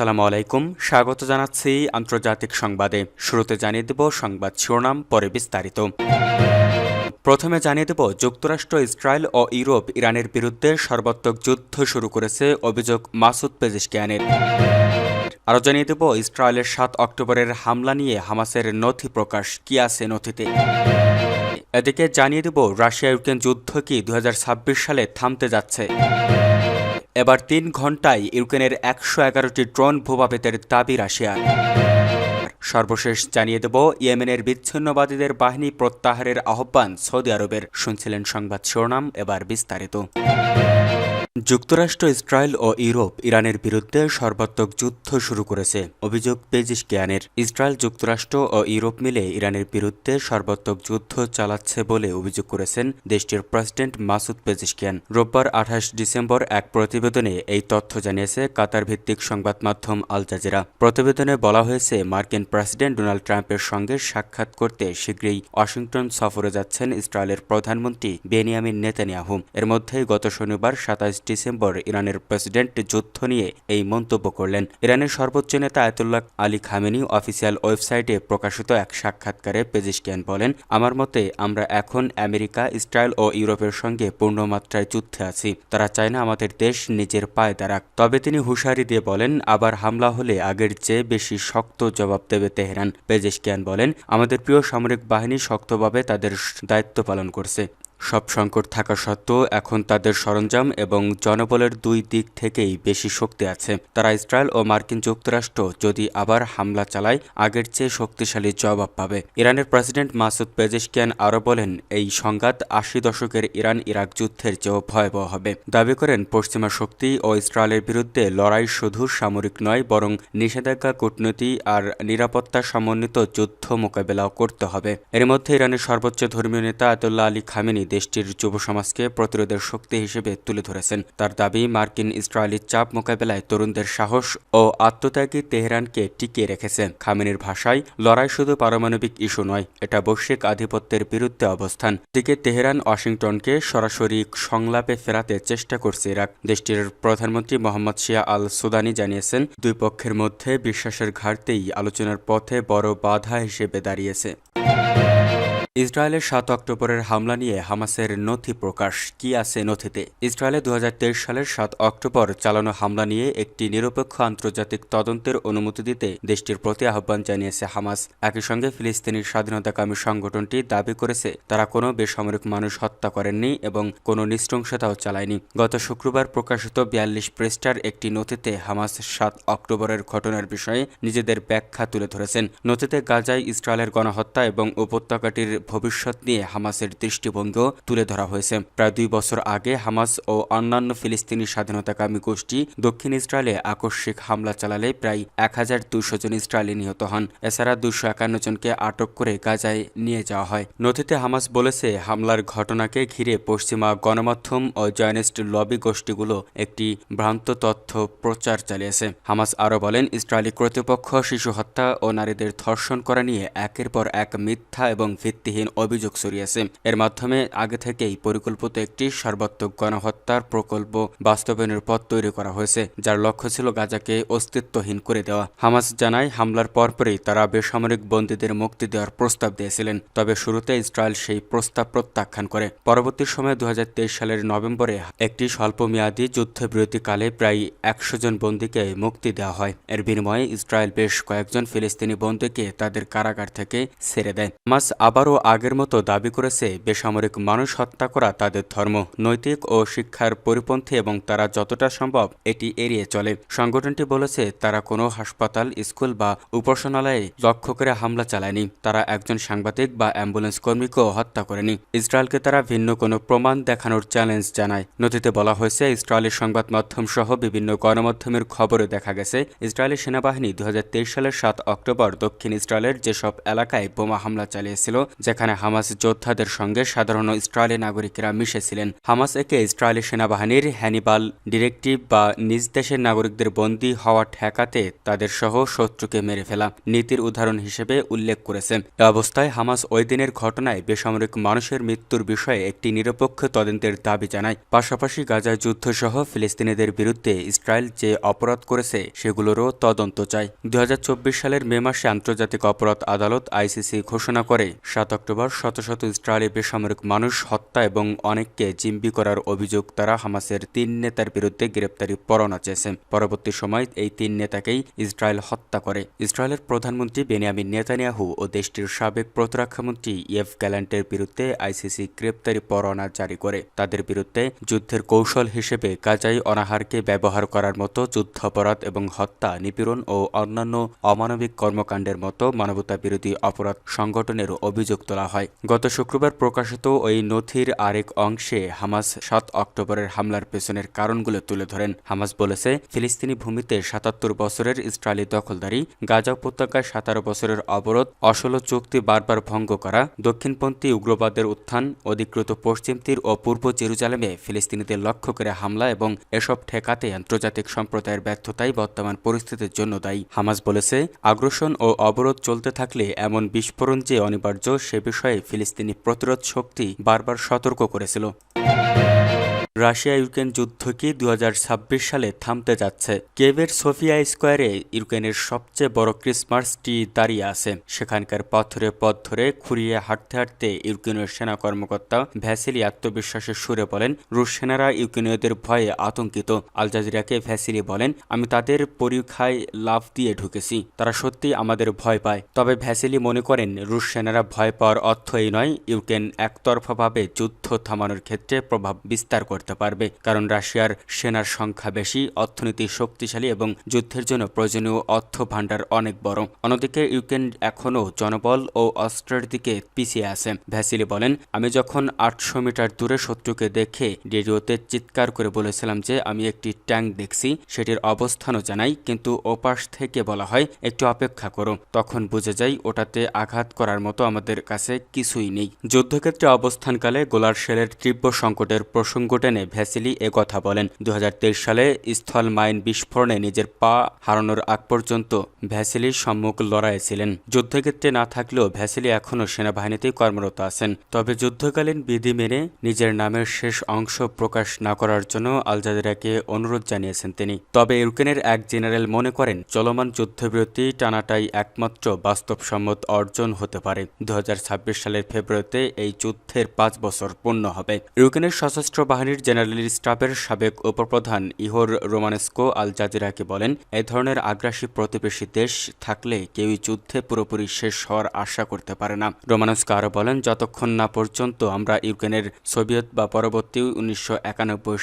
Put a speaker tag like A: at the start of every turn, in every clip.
A: সালাম আলাইকুম স্বাগত জানাচ্ছি আন্তর্জাতিক সংবাদে শুরুতে জানিয়ে দেব সংবাদ শিরোনাম পরে বিস্তারিত প্রথমে জানিয়ে দেব যুক্তরাষ্ট্র ইসরায়েল ও ইউরোপ ইরানের বিরুদ্ধে সর্বাত্মক যুদ্ধ শুরু করেছে অভিযোগ মাসুদ পেজিশকিয়ানের আরও জানিয়ে দেব ইসরায়েলের সাত অক্টোবরের হামলা নিয়ে হামাসের নথি প্রকাশ কি আছে নথিতে এদিকে জানিয়ে দেব রাশিয়া ইউক্রেন যুদ্ধ কি দু সালে থামতে যাচ্ছে এবার তিন ঘন্টায় ইউক্রেনের একশো এগারোটি ড্রোন ভূপাবেতের দাবি রাশিয়া সর্বশেষ জানিয়ে দেব ইয়েমেনের বিচ্ছিন্নবাদীদের বাহিনী প্রত্যাহারের আহ্বান সৌদি আরবের শুনছিলেন সংবাদ শিরোনাম এবার বিস্তারিত যুক্তরাষ্ট্র ইসরায়েল ও ইউরোপ ইরানের বিরুদ্ধে সর্বাত্মক যুদ্ধ শুরু করেছে অভিযোগ জ্ঞানের ইসরায়েল যুক্তরাষ্ট্র ও ইউরোপ মিলে ইরানের বিরুদ্ধে সর্বাত্মক যুদ্ধ চালাচ্ছে বলে অভিযোগ করেছেন দেশটির প্রেসিডেন্ট মাসুদ জ্ঞান রোববার আঠাশ ডিসেম্বর এক প্রতিবেদনে এই তথ্য জানিয়েছে কাতার ভিত্তিক সংবাদ মাধ্যম আল জাজিরা প্রতিবেদনে বলা হয়েছে মার্কিন প্রেসিডেন্ট ডোনাল্ড ট্রাম্পের সঙ্গে সাক্ষাৎ করতে শীঘ্রই ওয়াশিংটন সফরে যাচ্ছেন ইসরায়েলের প্রধানমন্ত্রী বেনিয়ামিন নেতানিয়াহু এর মধ্যেই গত শনিবার সাতাশ ডিসেম্বর ইরানের প্রেসিডেন্ট যুদ্ধ নিয়ে এই মন্তব্য করলেন ইরানের সর্বোচ্চ নেতা আয়তুল্লাহ আলী খামেনি অফিসিয়াল ওয়েবসাইটে প্রকাশিত এক সাক্ষাৎকারে পেজিশকিয়ান বলেন আমার মতে আমরা এখন আমেরিকা ইসরায়েল ও ইউরোপের সঙ্গে পূর্ণমাত্রায় যুদ্ধে আছি তারা চায় না আমাদের দেশ নিজের পায়ে দাঁড়াক তবে তিনি হুশারি দিয়ে বলেন আবার হামলা হলে আগের চেয়ে বেশি শক্ত জবাব দেবে তেহরান পেজিশকিয়ান বলেন আমাদের প্রিয় সামরিক বাহিনী শক্তভাবে তাদের দায়িত্ব পালন করছে সব সংকট থাকা সত্ত্বেও এখন তাদের সরঞ্জাম এবং জনবলের দুই দিক থেকেই বেশি শক্তি আছে তারা ইসরায়েল ও মার্কিন যুক্তরাষ্ট্র যদি আবার হামলা চালায় আগের চেয়ে শক্তিশালী জবাব পাবে ইরানের প্রেসিডেন্ট মাসুদ পেজেশকিয়ান আরও বলেন এই সংঘাত আশি দশকের ইরান ইরাক যুদ্ধের চেয়েও ভয়াবহ হবে দাবি করেন পশ্চিমা শক্তি ও ইসরায়েলের বিরুদ্ধে লড়াই শুধু সামরিক নয় বরং নিষেধাজ্ঞা কূটনীতি আর নিরাপত্তা সমন্বিত যুদ্ধ মোকাবেলাও করতে হবে এর মধ্যে ইরানের সর্বোচ্চ ধর্মীয় নেতা আতুল্লাহ আলী খামেনি দেশটির যুব সমাজকে প্রতিরোধের শক্তি হিসেবে তুলে ধরেছেন তার দাবি মার্কিন ইসরায়েলির চাপ মোকাবেলায় তরুণদের সাহস ও আত্মত্যাগী তেহরানকে টিকিয়ে রেখেছে খামিনের ভাষায় লড়াই শুধু পারমাণবিক ইস্যু নয় এটা বৈশ্বিক আধিপত্যের বিরুদ্ধে অবস্থান দিকে তেহরান ওয়াশিংটনকে সরাসরি সংলাপে ফেরাতে চেষ্টা করছে ইরাক দেশটির প্রধানমন্ত্রী মোহাম্মদ শিয়া আল সুদানি জানিয়েছেন দুই পক্ষের মধ্যে বিশ্বাসের ঘাটতেই আলোচনার পথে বড় বাধা হিসেবে দাঁড়িয়েছে ইসরায়েলের সাত অক্টোবরের হামলা নিয়ে হামাসের নথি প্রকাশ কি আছে নথিতে ইসরায়েলে দু সালের সাত অক্টোবর চালানো হামলা নিয়ে একটি নিরপেক্ষ আন্তর্জাতিক তদন্তের অনুমতি দিতে দেশটির প্রতি আহ্বান জানিয়েছে হামাস একই সঙ্গে ফিলিস্তিনি স্বাধীনতাকামী সংগঠনটি দাবি করেছে তারা কোনো বেসামরিক মানুষ হত্যা করেননি এবং কোনো নিষ্ঠংসতাও চালায়নি গত শুক্রবার প্রকাশিত বিয়াল্লিশ পৃষ্ঠার একটি নথিতে হামাস সাত অক্টোবরের ঘটনার বিষয়ে নিজেদের ব্যাখ্যা তুলে ধরেছেন নথিতে গাজায় ইসরায়েলের গণহত্যা এবং উপত্যকাটির ভবিষ্যৎ নিয়ে হামাসের দৃষ্টিভঙ্গ তুলে ধরা হয়েছে প্রায় দুই বছর আগে হামাস ও অন্যান্য ফিলিস্তিনি স্বাধীনতাকামী গোষ্ঠী দক্ষিণ ইসরায়েলে আকস্মিক হামলা চালালে প্রায় এক হাজার দুশো জন ইসরায়েলি নিহত হন এছাড়া দুশো একান্ন জনকে আটক করে গাজায় নিয়ে যাওয়া হয় নথিতে হামাস বলেছে হামলার ঘটনাকে ঘিরে পশ্চিমা গণমাধ্যম ও জয়নিস্ট লবি গোষ্ঠীগুলো একটি ভ্রান্ত তথ্য প্রচার চালিয়েছে হামাস আরও বলেন ইসরায়েলি কর্তৃপক্ষ শিশু হত্যা ও নারীদের ধর্ষণ করা নিয়ে একের পর এক মিথ্যা এবং ভিত্তি ভিত্তিহীন অভিযোগ ছড়িয়েছে এর মাধ্যমে আগে থেকেই পরিকল্পিত একটি সর্বাত্মক গণহত্যার প্রকল্প বাস্তবায়নের পথ তৈরি করা হয়েছে যার লক্ষ্য ছিল গাজাকে অস্তিত্বহীন করে দেওয়া হামাস জানায় হামলার পরপরই তারা বেসামরিক বন্দীদের মুক্তি দেওয়ার প্রস্তাব দিয়েছিলেন তবে শুরুতে ইসরায়েল সেই প্রস্তাব প্রত্যাখ্যান করে পরবর্তী সময়ে দু সালের নভেম্বরে একটি স্বল্পমেয়াদী যুদ্ধবিরতিকালে প্রায় একশো জন বন্দীকে মুক্তি দেওয়া হয় এর বিনিময়ে ইসরায়েল বেশ কয়েকজন ফিলিস্তিনি বন্দীকে তাদের কারাগার থেকে ছেড়ে দেয় মাস আবারও আগের মতো দাবি করেছে বেসামরিক মানুষ হত্যা করা তাদের ধর্ম নৈতিক ও শিক্ষার পরিপন্থী এবং তারা যতটা সম্ভব এটি এড়িয়ে চলে সংগঠনটি বলেছে তারা কোনো হাসপাতাল স্কুল বা উপাসনালয়ে লক্ষ্য করে হামলা চালায়নি তারা একজন সাংবাদিক বা অ্যাম্বুলেন্স কর্মীকেও হত্যা করেনি ইসরায়েলকে তারা ভিন্ন কোনো প্রমাণ দেখানোর চ্যালেঞ্জ জানায় নথিতে বলা হয়েছে ইসরায়েলের সংবাদ মাধ্যম সহ বিভিন্ন গণমাধ্যমের খবরে দেখা গেছে ইসরায়েলি সেনাবাহিনী দু সালের সাত অক্টোবর দক্ষিণ ইসরায়েলের যেসব এলাকায় বোমা হামলা চালিয়েছিল যেখানে হামাস যোদ্ধাদের সঙ্গে সাধারণ ইসরায়েলি নাগরিকেরা মিশেছিলেন হামাস একে ইসরায়েলি সেনাবাহিনীর হ্যানিবাল ডিরেক্টিভ বা নিজ দেশের নাগরিকদের বন্দী হওয়া ঠেকাতে তাদের সহ শত্রুকে মেরে ফেলা নীতির উদাহরণ হিসেবে উল্লেখ করেছে এ অবস্থায় হামাস ওই দিনের ঘটনায় বেসামরিক মানুষের মৃত্যুর বিষয়ে একটি নিরপেক্ষ তদন্তের দাবি জানায় পাশাপাশি গাজায় সহ ফিলিস্তিনিদের বিরুদ্ধে ইসরায়েল যে অপরাধ করেছে সেগুলোরও তদন্ত চায় দু সালের মে মাসে আন্তর্জাতিক অপরাধ আদালত আইসিসি ঘোষণা করে সাত অক্টোবর শত শত ইসরায়েলি বেসামরিক মানুষ হত্যা এবং অনেককে জিম্বি করার অভিযোগ তারা হামাসের তিন নেতার বিরুদ্ধে গ্রেপ্তারি পরোয়ানা চেয়েছে পরবর্তী সময় এই তিন নেতাকেই ইসরায়েল হত্যা করে ইসরায়েলের প্রধানমন্ত্রী বেনিয়ামিন নেতানিয়াহু ও দেশটির সাবেক প্রতিরক্ষামন্ত্রী ইয়েফ গ্যালান্টের বিরুদ্ধে আইসিসি গ্রেপ্তারি পরোয়ানা জারি করে তাদের বিরুদ্ধে যুদ্ধের কৌশল হিসেবে কাজাই অনাহারকে ব্যবহার করার মতো যুদ্ধাপরাধ এবং হত্যা নিপীড়ন ও অন্যান্য অমানবিক কর্মকাণ্ডের মতো মানবতা বিরোধী অপরাধ সংগঠনের অভিযোগ তোলা হয় গত শুক্রবার প্রকাশিত ওই নথির আরেক অংশে হামাস সাত অক্টোবরের হামলার পেছনের কারণগুলো তুলে ধরেন হামাস বলেছে ফিলিস্তিনি ভূমিতে সাতাত্তর বছরের ইসরায়েলি দখলদারি গাজা উপত্যকায় সাতারো বছরের অবরোধ অসল চুক্তি বারবার ভঙ্গ করা দক্ষিণপন্থী উগ্রবাদের উত্থান অধিকৃত পশ্চিম তীর ও পূর্ব জেরুজালেমে ফিলিস্তিনিদের লক্ষ্য করে হামলা এবং এসব ঠেকাতে আন্তর্জাতিক সম্প্রদায়ের ব্যর্থতাই বর্তমান পরিস্থিতির জন্য দায়ী হামাস বলেছে আগ্রসন ও অবরোধ চলতে থাকলে এমন বিস্ফোরণ যে অনিবার্য সে সে বিষয়ে ফিলিস্তিনি প্রতিরোধ শক্তি বারবার সতর্ক করেছিল রাশিয়া ইউক্রেন যুদ্ধ কি দু সালে থামতে যাচ্ছে কেভের সোফিয়া স্কোয়ারে ইউক্রেনের সবচেয়ে বড় ক্রিসমাস ট্রি দাঁড়িয়ে আছে সেখানকার পাথরে পথ ধরে খুঁড়িয়ে হাঁটতে হাঁটতে ইউক্রেনের সেনা কর্মকর্তা ভ্যাসিলি আত্মবিশ্বাসের সুরে বলেন রুশ সেনারা ইউক্রেনীয়দের ভয়ে আতঙ্কিত আল জাজিরাকে ভ্যাসিলি বলেন আমি তাদের পরীক্ষায় লাভ দিয়ে ঢুকেছি তারা সত্যি আমাদের ভয় পায় তবে ভ্যাসিলি মনে করেন রুশ সেনারা ভয় পাওয়ার অর্থ এই নয় ইউক্রেন একতরফাভাবে যুদ্ধ থামানোর ক্ষেত্রে প্রভাব বিস্তার করছে করতে পারবে কারণ রাশিয়ার সেনার সংখ্যা বেশি অর্থনীতি শক্তিশালী এবং যুদ্ধের জন্য প্রয়োজনীয় অর্থ ভাণ্ডার অনেক বড় অন্যদিকে ইউক্রেন এখনও জনবল ও অস্ত্রের দিকে পিছিয়ে আছে ভ্যাসিলি বলেন আমি যখন আটশো মিটার দূরে শত্রুকে দেখে রেডিওতে চিৎকার করে বলেছিলাম যে আমি একটি ট্যাঙ্ক দেখছি সেটির অবস্থানও জানাই কিন্তু ওপাশ থেকে বলা হয় একটু অপেক্ষা করো তখন বুঝে যাই ওটাতে আঘাত করার মতো আমাদের কাছে কিছুই নেই যুদ্ধক্ষেত্রে অবস্থানকালে গোলার শেলের তীব্র সংকটের প্রসঙ্গ টেনে অনুষ্ঠানে ভ্যাসিলি এ কথা বলেন দু সালে স্থল মাইন বিস্ফোরণে নিজের পা হারানোর আগ পর্যন্ত ভ্যাসিলির সম্মুখ লড়াই ছিলেন যুদ্ধক্ষেত্রে না থাকলেও ভ্যাসিলি এখনও সেনাবাহিনীতেই কর্মরত আছেন তবে যুদ্ধকালীন বিধি মেনে নিজের নামের শেষ অংশ প্রকাশ না করার জন্য আলজাদিরাকে অনুরোধ জানিয়েছেন তিনি তবে ইউক্রেনের এক জেনারেল মনে করেন চলমান যুদ্ধবিরতি টানাটাই একমাত্র বাস্তবসম্মত অর্জন হতে পারে দু সালের ফেব্রুয়ারিতে এই যুদ্ধের পাঁচ বছর পূর্ণ হবে ইউক্রেনের সশস্ত্র বাহিনীর জেনারেল স্টাফের সাবেক উপপ্রধান ইহর রোমানেস্কো আল জাজিরাকে বলেন এ ধরনের আগ্রাসী প্রতিবেশী দেশ থাকলে কেউই যুদ্ধে পুরোপুরি শেষ হওয়ার আশা করতে পারে না রোমানেস্কো আরও বলেন যতক্ষণ না পর্যন্ত আমরা ইউক্রেনের সোভিয়েত বা পরবর্তী উনিশশো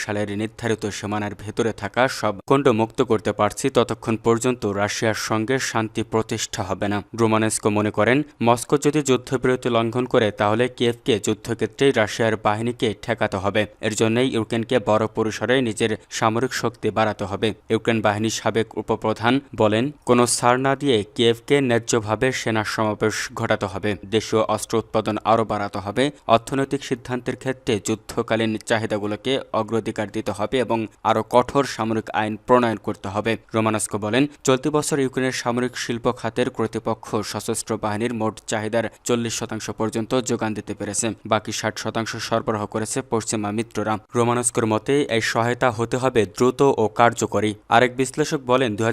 A: সালের নির্ধারিত সীমানার ভেতরে থাকা সব খণ্ড মুক্ত করতে পারছি ততক্ষণ পর্যন্ত রাশিয়ার সঙ্গে শান্তি প্রতিষ্ঠা হবে না রোমানেস্কো মনে করেন মস্কো যদি যুদ্ধবিরতি লঙ্ঘন করে তাহলে কিয়েভকে যুদ্ধক্ষেত্রেই রাশিয়ার বাহিনীকে ঠেকাতে হবে এর জন্যই অনুযায়ী ইউক্রেনকে বড় পরিসরে নিজের সামরিক শক্তি বাড়াতে হবে ইউক্রেন বাহিনীর সাবেক উপপ্রধান বলেন কোন সার না দিয়ে কিয়েভকে ন্যায্যভাবে সেনা সমাবেশ ঘটাতে হবে দেশীয় অস্ত্র উৎপাদন আরও বাড়াতে হবে অর্থনৈতিক সিদ্ধান্তের ক্ষেত্রে যুদ্ধকালীন চাহিদাগুলোকে অগ্রাধিকার দিতে হবে এবং আরও কঠোর সামরিক আইন প্রণয়ন করতে হবে রোমানস্কো বলেন চলতি বছর ইউক্রেনের সামরিক শিল্প খাতের কর্তৃপক্ষ সশস্ত্র বাহিনীর মোট চাহিদার চল্লিশ শতাংশ পর্যন্ত যোগান দিতে পেরেছে বাকি ষাট শতাংশ সরবরাহ করেছে পশ্চিমা মিত্ররা রোমানস্কর মতে এই সহায়তা হতে হবে দ্রুত ও কার্যকরী আরেক বিশ্লেষক বলেন দু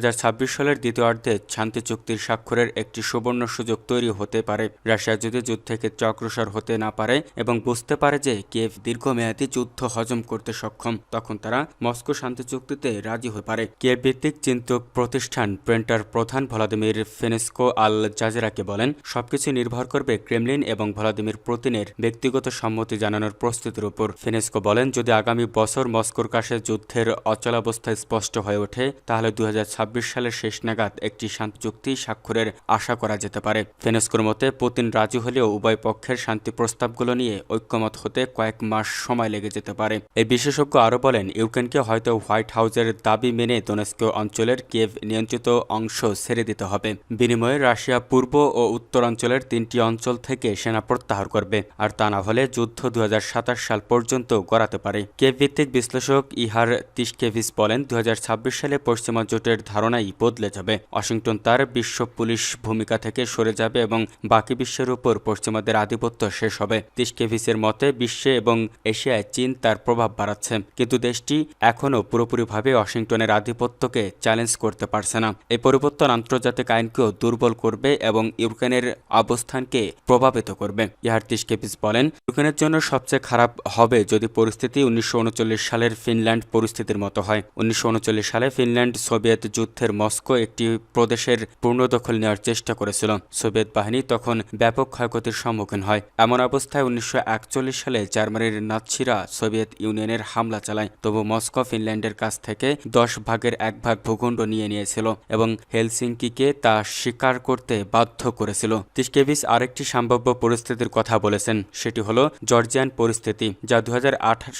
A: সালের দ্বিতীয়ার্ধে শান্তি চুক্তির স্বাক্ষরের একটি সুবর্ণ সুযোগ তৈরি হতে পারে রাশিয়া যদি যুদ্ধ থেকে চক্রসর হতে না পারে এবং বুঝতে পারে যে কিয়েভ দীর্ঘমেয়াদী যুদ্ধ হজম করতে সক্ষম তখন তারা মস্কো শান্তি চুক্তিতে রাজি হয়ে পারে কিয়েভ ভিত্তিক চিন্তক প্রতিষ্ঠান প্রেন্টার প্রধান ভলাদিমির ফেনেস্কো আল জাজেরাকে বলেন সবকিছু নির্ভর করবে ক্রেমলিন এবং ভলাদিমির পুতিনের ব্যক্তিগত সম্মতি জানানোর প্রস্তুতির উপর ফেনেস্কো বলেন যদি আগামী বছর মস্কোর কাছে যুদ্ধের অচলাবস্থা স্পষ্ট হয়ে ওঠে তাহলে দু সালের শেষ নাগাদ একটি শান্তি চুক্তি স্বাক্ষরের আশা করা যেতে পারে ফেনেস্কোর মতে পুতিন রাজি হলেও উভয় পক্ষের শান্তি প্রস্তাবগুলো নিয়ে ঐক্যমত হতে কয়েক মাস সময় লেগে যেতে পারে এই বিশেষজ্ঞ আরও বলেন ইউক্রেনকে হয়তো হোয়াইট হাউসের দাবি মেনে দোনেস্কো অঞ্চলের কেভ নিয়ন্ত্রিত অংশ ছেড়ে দিতে হবে বিনিময়ে রাশিয়া পূর্ব ও উত্তরাঞ্চলের তিনটি অঞ্চল থেকে সেনা প্রত্যাহার করবে আর তা না হলে যুদ্ধ দু সাল পর্যন্ত গড়াতে পারে হয় কেপ ভিত্তিক বিশ্লেষক ইহার তিসকেভিস বলেন দু সালে পশ্চিমা জোটের ধারণাই বদলে যাবে ওয়াশিংটন তার বিশ্ব পুলিশ ভূমিকা থেকে সরে যাবে এবং বাকি বিশ্বের উপর পশ্চিমাদের আধিপত্য শেষ হবে তিসকেভিসের মতে বিশ্বে এবং এশিয়ায় চীন তার প্রভাব বাড়াচ্ছে কিন্তু দেশটি এখনও পুরোপুরিভাবে ওয়াশিংটনের আধিপত্যকে চ্যালেঞ্জ করতে পারছে না এই পরিবর্তন আন্তর্জাতিক আইনকেও দুর্বল করবে এবং ইউক্রেনের অবস্থানকে প্রভাবিত করবে ইহার তিসকেভিস বলেন ইউক্রেনের জন্য সবচেয়ে খারাপ হবে যদি পরিস্থিতি উনিশশো সালের ফিনল্যান্ড পরিস্থিতির মতো হয় উনিশশো সালে ফিনল্যান্ড সোভিয়েত যুদ্ধের মস্কো একটি প্রদেশের পূর্ণদখল নেওয়ার চেষ্টা করেছিল সোভিয়েত বাহিনী তখন ব্যাপক ক্ষয়ক্ষতির সম্মুখীন হয় এমন অবস্থায় উনিশশো সালে জার্মানির নাৎসিরা সোভিয়েত ইউনিয়নের হামলা চালায় তবু মস্কো ফিনল্যান্ডের কাছ থেকে দশ ভাগের এক ভাগ ভূখণ্ড নিয়ে নিয়েছিল এবং হেলসিঙ্কিকে তা স্বীকার করতে বাধ্য করেছিল তিস্কেভিস আরেকটি সম্ভাব্য পরিস্থিতির কথা বলেছেন সেটি হল জর্জিয়ান পরিস্থিতি যা দু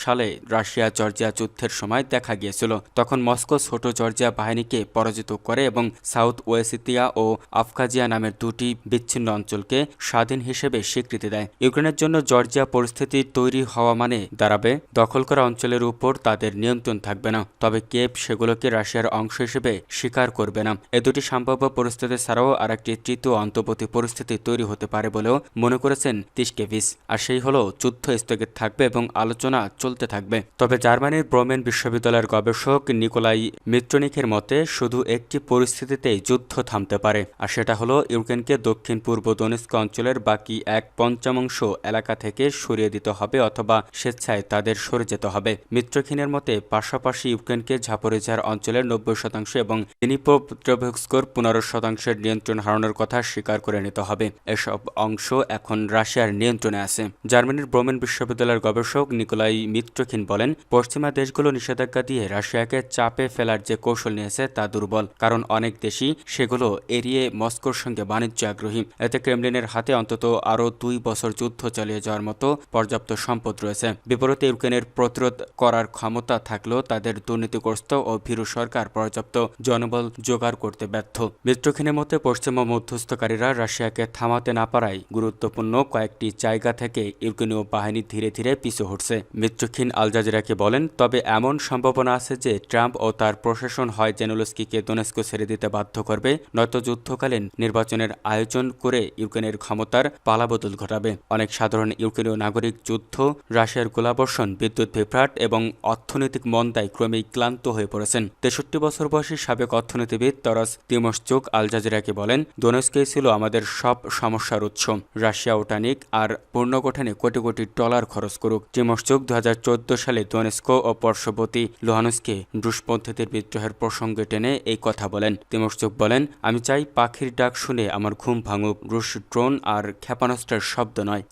A: সালে সালে রাশিয়া জর্জিয়া যুদ্ধের সময় দেখা গিয়েছিল তখন মস্কো ছোট জর্জিয়া বাহিনীকে পরাজিত করে এবং সাউথ ওয়েসিতিয়া ও আফগাজিয়া নামের দুটি বিচ্ছিন্ন অঞ্চলকে স্বাধীন হিসেবে স্বীকৃতি দেয় ইউক্রেনের জন্য জর্জিয়া পরিস্থিতি তৈরি হওয়া মানে দাঁড়াবে দখল করা অঞ্চলের উপর তাদের নিয়ন্ত্রণ থাকবে না তবে কেপ সেগুলোকে রাশিয়ার অংশ হিসেবে স্বীকার করবে না এ দুটি সম্ভাব্য পরিস্থিতি ছাড়াও আর একটি তৃতীয় অন্তর্বর্তী পরিস্থিতি তৈরি হতে পারে বলেও মনে করেছেন তিস্কেভিস আর সেই হল যুদ্ধ স্থগিত থাকবে এবং আলোচনা চলতে থাকবে তবে জার্মানির ব্রোমেন বিশ্ববিদ্যালয়ের গবেষক নিকোলাই মিত্রনিকের মতে শুধু একটি পরিস্থিতিতেই যুদ্ধ থামতে পারে আর সেটা হলো ইউক্রেনকে দক্ষিণ পূর্ব দনিস্ক অঞ্চলের বাকি এক পঞ্চমাংশ এলাকা থেকে সরিয়ে দিতে হবে অথবা স্বেচ্ছায় তাদের সরে যেতে হবে মিত্রখিনের মতে পাশাপাশি ইউক্রেনকে ঝাপরিঝার অঞ্চলের নব্বই শতাংশ এবং দিনীপোভস্কোর পনেরো শতাংশের নিয়ন্ত্রণ হারানোর কথা স্বীকার করে নিতে হবে এসব অংশ এখন রাশিয়ার নিয়ন্ত্রণে আছে জার্মানির ব্রোমেন বিশ্ববিদ্যালয়ের গবেষক নিকোলাই মিত্র নেতৃত্বহীন বলেন পশ্চিমা দেশগুলো নিষেধাজ্ঞা দিয়ে রাশিয়াকে চাপে ফেলার যে কৌশল নিয়েছে তা দুর্বল কারণ অনেক দেশই সেগুলো এড়িয়ে মস্কোর সঙ্গে বাণিজ্য আগ্রহী এতে ক্রেমলিনের হাতে অন্তত আরও দুই বছর যুদ্ধ চালিয়ে যাওয়ার মতো পর্যাপ্ত সম্পদ রয়েছে বিপরীতে ইউক্রেনের প্রতিরোধ করার ক্ষমতা থাকলেও তাদের দুর্নীতিগ্রস্ত ও ভীরু সরকার পর্যাপ্ত জনবল জোগাড় করতে ব্যর্থ মিত্রক্ষীণের মতে পশ্চিমা মধ্যস্থকারীরা রাশিয়াকে থামাতে না পারায় গুরুত্বপূর্ণ কয়েকটি জায়গা থেকে ইউক্রেনীয় বাহিনী ধীরে ধীরে পিছু হটছে মিত্রক্ষীণ মার্কিন আল জাজিরাকে বলেন তবে এমন সম্ভাবনা আছে যে ট্রাম্প ও তার প্রশাসন হয় জেনুলস্কিকে দোনেস্কো ছেড়ে দিতে বাধ্য করবে নয়তো যুদ্ধকালীন নির্বাচনের আয়োজন করে ইউক্রেনের ক্ষমতার পালাবদল ঘটাবে অনেক সাধারণ ইউক্রেনীয় নাগরিক যুদ্ধ রাশিয়ার গোলাবর্ষণ বিদ্যুৎ বিভ্রাট এবং অর্থনৈতিক মন্দায় ক্রমেই ক্লান্ত হয়ে পড়েছেন তেষট্টি বছর বয়সী সাবেক অর্থনীতিবিদ তরাস তিমসচুক আল জাজিরাকে বলেন দোনেস্কে ছিল আমাদের সব সমস্যার উৎস রাশিয়া ওটানিক আর পুনর্গঠনে কোটি কোটি ডলার খরচ করুক তিমসচুক দু চোদ্দ সালে তোনেস্কো ও পার্শ্ববর্তী লোহানসকে রুশপন্থীদের বিদ্রোহের প্রসঙ্গে টেনে এই কথা বলেন তিমোরচুক বলেন আমি চাই পাখির ডাক শুনে আমার ঘুম ভাঙুক রুশ ড্রোন আর ক্ষেপণাস্ত্রের শব্দ নয়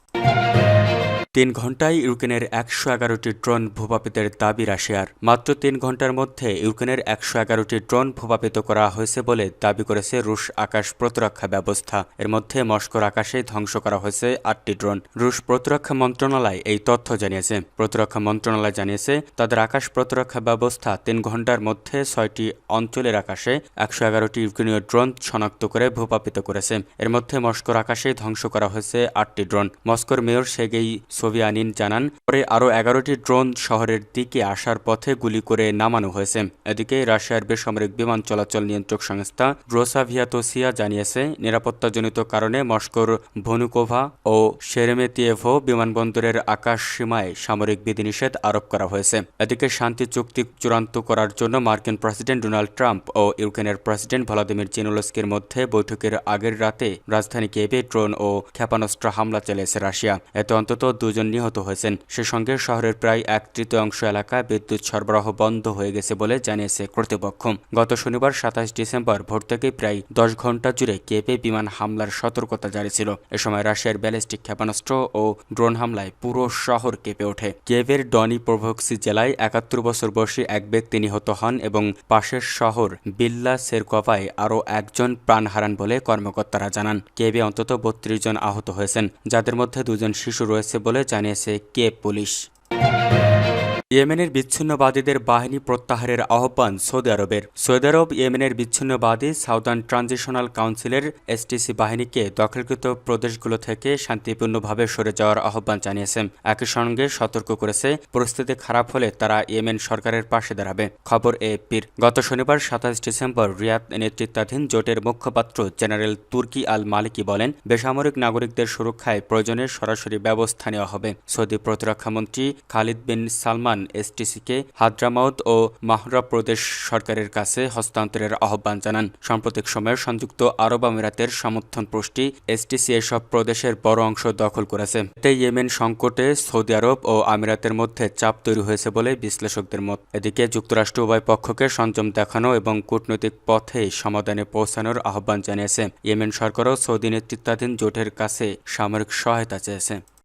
A: তিন ঘন্টায় ইউক্রেনের একশো এগারোটি ড্রোন ভূপাপিতের দাবি রাশিয়ার মাত্র তিন ঘন্টার মধ্যে ইউক্রেনের একশো এগারোটি ড্রোন ভূপাপিত করা হয়েছে বলে দাবি করেছে রুশ আকাশ প্রতিরক্ষা ব্যবস্থা এর মধ্যে মস্কোর আকাশে ধ্বংস করা হয়েছে আটটি ড্রোন রুশ প্রতিরক্ষা মন্ত্রণালয় এই তথ্য জানিয়েছে প্রতিরক্ষা মন্ত্রণালয় জানিয়েছে তাদের আকাশ প্রতিরক্ষা ব্যবস্থা তিন ঘন্টার মধ্যে ছয়টি অঞ্চলের আকাশে একশো এগারোটি ইউক্রেনীয় ড্রোন শনাক্ত করে ভূপাপিত করেছে এর মধ্যে মস্কোর আকাশে ধ্বংস করা হয়েছে আটটি ড্রোন মস্কোর মেয়র সেগেই সোভিয়ানিন জানান পরে আরও এগারোটি ড্রোন শহরের দিকে আসার পথে গুলি করে নামানো হয়েছে এদিকে রাশিয়ার বেসামরিক বিমান চলাচল নিয়ন্ত্রক সংস্থা ব্রোসাভিয়াতোসিয়া জানিয়েছে নিরাপত্তাজনিত কারণে মস্কোর ভনুকোভা ও সেরেমেতিয়েভো বিমানবন্দরের আকাশ সীমায় সামরিক বিধিনিষেধ আরোপ করা হয়েছে এদিকে শান্তি চুক্তি চূড়ান্ত করার জন্য মার্কিন প্রেসিডেন্ট ডোনাল্ড ট্রাম্প ও ইউক্রেনের প্রেসিডেন্ট ভলাদিমির জেনুলস্কির মধ্যে বৈঠকের আগের রাতে রাজধানী কেবে ড্রোন ও ক্ষেপণাস্ত্র হামলা চালিয়েছে রাশিয়া এতে অন্তত দুই দুজন নিহত হয়েছেন সে সঙ্গে শহরের প্রায় এক তৃতীয়াংশ এলাকা বিদ্যুৎ সরবরাহ বন্ধ হয়ে গেছে বলে জানিয়েছে কর্তৃপক্ষ গত শনিবার সাতাশ ডিসেম্বর ভোর থেকে প্রায় দশ ঘন্টা জুড়ে কেপে বিমান হামলার সতর্কতা জারি ছিল এ সময় রাশিয়ার ব্যালিস্টিক ক্ষেপণাস্ত্র ও ড্রোন হামলায় পুরো শহর কেঁপে ওঠে কেভের ডনি প্রভক্সি জেলায় একাত্তর বছর বয়সী এক ব্যক্তি নিহত হন এবং পাশের শহর বিল্লা সেরকোভায় আরও একজন প্রাণ হারান বলে কর্মকর্তারা জানান কেভে অন্তত বত্রিশ জন আহত হয়েছেন যাদের মধ্যে দুজন শিশু রয়েছে বলে বলে জানিয়েছে কিয়েভ পুলিশ ইয়েমেনের বিচ্ছিন্নবাদীদের বাহিনী প্রত্যাহারের আহ্বান সৌদি আরবের সৌদি আরব ইয়েমেনের বিচ্ছিন্নবাদী সাউদার্ন ট্রানজিশনাল কাউন্সিলের এসটিসি বাহিনীকে দখলকৃত প্রদেশগুলো থেকে শান্তিপূর্ণভাবে সরে যাওয়ার আহ্বান জানিয়েছে একই সঙ্গে সতর্ক করেছে পরিস্থিতি খারাপ হলে তারা ইয়েমেন সরকারের পাশে দাঁড়াবে খবর এএফপির গত শনিবার সাতাশ ডিসেম্বর রিয়াদ নেতৃত্বাধীন জোটের মুখপাত্র জেনারেল তুর্কি আল মালিকি বলেন বেসামরিক নাগরিকদের সুরক্ষায় প্রয়োজনে সরাসরি ব্যবস্থা নেওয়া হবে সৌদি প্রতিরক্ষামন্ত্রী খালিদ বিন সালমান খান এসটিসিকে হাদ্রামাউদ ও মাহরা প্রদেশ সরকারের কাছে হস্তান্তরের আহ্বান জানান সাম্প্রতিক সময়ে সংযুক্ত আরব আমিরাতের সমর্থন পুষ্টি এসটিসি এসব প্রদেশের বড় অংশ দখল করেছে এতে ইয়েমেন সংকটে সৌদি আরব ও আমিরাতের মধ্যে চাপ তৈরি হয়েছে বলে বিশ্লেষকদের মত এদিকে যুক্তরাষ্ট্র উভয় পক্ষকে সংযম দেখানো এবং কূটনৈতিক পথে সমাধানে পৌঁছানোর আহ্বান জানিয়েছে ইয়েমেন সরকারও সৌদি নেতৃত্বাধীন জোটের কাছে সামরিক সহায়তা চেয়েছে